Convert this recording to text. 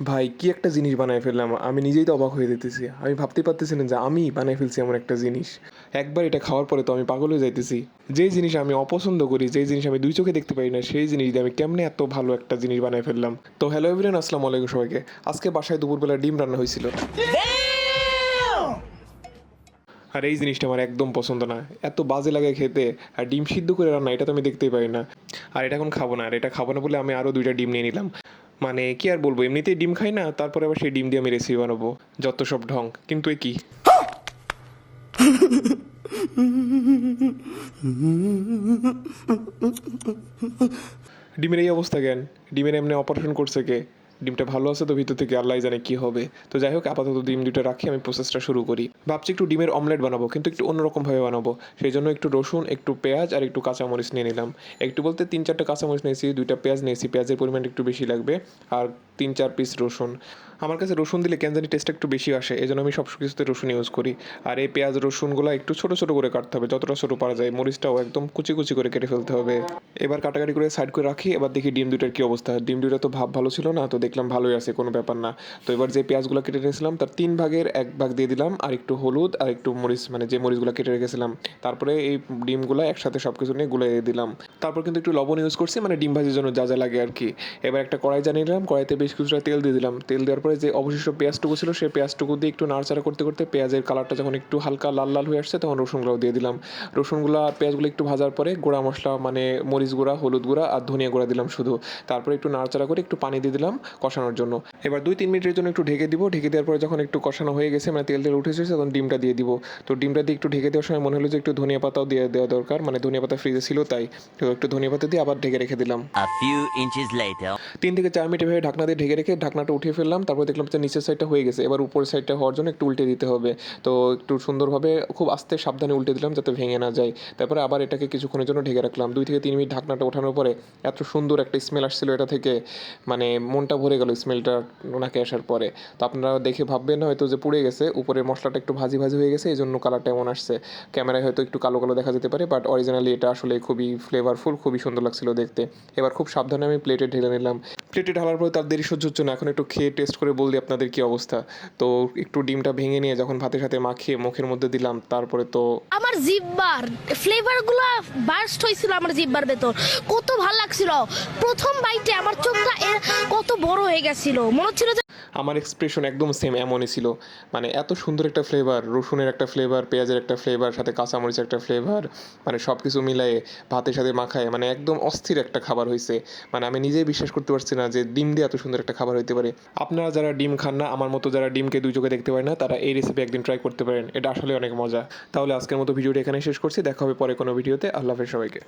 ভাই, কি একটা জিনিস বানায় ফেললাম, আমি নিজেই তো অবাক হয়ে যেতেছি। আমি ভাবতে পারতেছি না যে আমি বানায় ফেলছি এমন একটা জিনিস। একবার এটা খাওয়ার পরে তো আমি পাগল হয়ে যাইতেছি। যেই জিনিস আমি অপছন্দ করি, যেই জিনিস আমি দুই চোখে দেখতে পারি না, সেই জিনিস দিয়ে আমি কেমনে এত ভালো একটা জিনিস বানায় ফেললাম। তো হ্যালো এভরিয়ান আসসালামু আলাইকুম সবাইকে। আজকে বাসায় দুপুরবেলা ডিম রান্না হয়েছিল। আর এই জিনিসটা আমার একদম পছন্দ না। এত বাজে লাগে খেতে, আর ডিম সিদ্ধ করে রান্না, এটা তো আমি দেখতেই পারি না। আর এটা এখন খাব না, আর এটা খাব না বলে আমি আরও দুইটা ডিম নিয়ে নিলাম। মানে কি আর বলব, এমনিতেই ডিম খাই না, তারপরে আবার সেই ডিম দিয়ে আমি রেসিপি বানাবো, যত সব ঢং। কিন্তু এ কি? ডিমের এই অবস্থা কেন? ডিমের এমনি অপারেশন করছে কে? ডিমটা ভালো আছে তো ভিতর থেকে আল্লাহ জানে কি হবে। তো যাই হোক, আপাতত ডিম দুটো রাখি, আমি প্রসেসটা শুরু করি। ভাবছি একটু ডিমের অমলেট বানাবো, কিন্তু একটু অন্যরকমভাবে বানাবো। সেই জন্য একটু রসুন, একটু পেঁয়াজ আর একটু কাঁচামরিচ নিয়ে নিলাম। একটু বলতে তিন চারটে কাঁচামরিচ নিয়েছি, দুইটা পেঁয়াজ নিয়েছি, পেঁয়াজের পরিমাণ একটু বেশি লাগবে। আর তিন চার পিস রসুন। আমার কাছে রসুন দিলে কেন জানি টেস্টটা একটু বেশি আসে এই জন্য আমি সব কিছুতে রসুন ইউজ করি। আর এই পেঁয়াজ রসুনগুলো একটু ছোটো ছোটো করে কাটতে হবে, যতটা ছোটো পারা যায়। মরিচটাও একদম কুচি কুচি করে কেটে ফেলতে হবে। এবার কাটাকাটি করে সাইড করে রাখি, এবার দেখি ডিম দুটার কি অবস্থা। ডিম দুটা তো ভাব ভালো ছিল না, তো দেখলাম ভালোই আছে, কোনো ব্যাপার না। তো এবার যে পেঁয়াজগুলো কেটে রেখেছিলাম, তার তিন ভাগের এক ভাগ দিয়ে দিলাম, আর একটু হলুদ, আর একটু মরিচ মানে যে মরিচগুলো কেটে রেখেছিলাম। তারপরে এই ডিমগুলো একসাথে সব কিছু নিয়ে গুলে দিলাম। তারপর কিন্তু একটু লবণ ইউজ করছি মানে ডিম ভাজির জন্য যা যা লাগে আর কি। এবার একটা কড়াই জানিয়ে নিলাম, কড়াইতে বেশ কিছুটা তেল দিয়ে দিলাম। তেল দেওয়ার পরে যে অবশিষ্ট পেঁয়াজটুকু ছিল সেই পেঁয়াজটুকু দিয়ে একটু নাড়াচাড়া করতে করতে পেঁয়াজের কালারটা যখন একটু হালকা লাল লাল হয়ে আসছে তখন রসুনগুলো দিয়ে দিলাম। রসুনগুলো আর পেঁয়াজগুলো একটু ভাজার পরে গুঁড়া মশলা মানে মরিচ গুঁড়া হলুদ গুঁড়া আর ধনিয়া গুঁড়া দিলাম শুধু। তারপরে একটু নাড়াচাড়া করে একটু পানি দিয়ে দিলাম কষানোর জন্য। এবার দুই তিন মিনিটের জন্য একটু ঢেকে দিব। ঢেকে দেওয়ার পরে যখন একটু কষানো হয়ে গেছে মানে তেল তেল উঠে এসেছে তখন ডিমটা দিয়ে দিব। তো ডিমটা দিয়ে একটু ঢেকে দেওয়ার সময় মনে হলো যে একটু ধনিয়া পাতাও দিয়ে দেওয়া দরকার মানে ধনিয়া পাতা ফ্রিজে ছিল তাই। তো একটু ধনিয়া পাতা দিয়ে আবার ঢেকে রেখে দিলাম. তিন থেকে চার মিনিট এভাবে ঢাকনা দিয়ে ঢেকে রেখে ঢাকনাটা উঠিয়ে ফেললাম, তারপর দেখলাম যে নিচের সাইডটা হয়ে গেছে। এবার উপরের সাইডটা হওয়ার জন্য একটু উল্টে দিতে হবে। তো একটু সুন্দরভাবে খুব আস্তে সাবধানে উল্টে দিলাম যাতে ভেঙে না যায়। তারপরে আবার এটাকে কিছুক্ষণের জন্য ঢেকে রাখলাম। দুই থেকে তিন মিনিট ঢাকনাটা ওঠানোর পরে এত সুন্দর একটা স্মেল আসছিল এটা থেকে। মানে মনটা ভরে গেল স্মেলটা ওনাকে আসার পরে। তো আপনারা দেখে ভাববেন হয়তো যে পুড়ে গেছে, উপরের মশলাটা একটু ভাজি ভাজি হয়ে গেছে এই জন্য কালারটা এমন আসছে। ক্যামেরায় হয়তো একটু কালো কালো দেখা যেতে পারে বাট অরিজিনালি এটা আসলে খুবই ফ্লেভারফুল খুবই সুন্দর লাগছিল দেখতে। এবার খুব সাবধানে আমি প্লেটে ঢেলে নিলাম। প্লেটে ঢালার পরে তার দেরি সহ্য হচ্ছে না। এখন একটু খেয়ে টেস্ট করে বলি আপনাদের কি অবস্থা। তো একটু ডিমটা ভেঙে নিয়ে যখন ভাতের সাথে মাখিয়ে মুখের মধ্যে দিলাম, তারপরে তো আমার জিব্বার ফ্লেভারগুলো বার্স্ট হয়েছিল আমার জিব্বার ভেতর। কত ভালো লাগছিল। প্রথম বাইটে আমার চোখটা কত বড় হয়ে গেছিল। মনে হচ্ছিল যে আমার এক্সপ্রেশন একদম সেম এমনই ছিল। মানে এত সুন্দর একটা ফ্লেভার রসুনের একটা ফ্লেভার পেঁয়াজের একটা ফ্লেভার সাথে কাঁচামরিচের একটা ফ্লেভার মানে সব কিছু মিলায়ে, ভাতের সাথে মাখায় মানে একদম অস্থির একটা খাবার হয়েছে মানে আমি নিজেই বিশ্বাস করতে পারছি না যে ডিম দিয়ে এত সুন্দর একটা খাবার হইতে পারে। আপনারা যারা ডিম খান না, আমার মতো যারা ডিমকে দুই চোখে দেখতে পারে না, তারা এই রেসিপি একদিন ট্রাই করতে পারেন। এটা আসলে অনেক মজা। তাহলে আজকের মতো ভিডিওটি এখানে শেষ করছি। দেখা হবে পরে কোনো ভিডিওতে। আল্লাহ সবাইকে।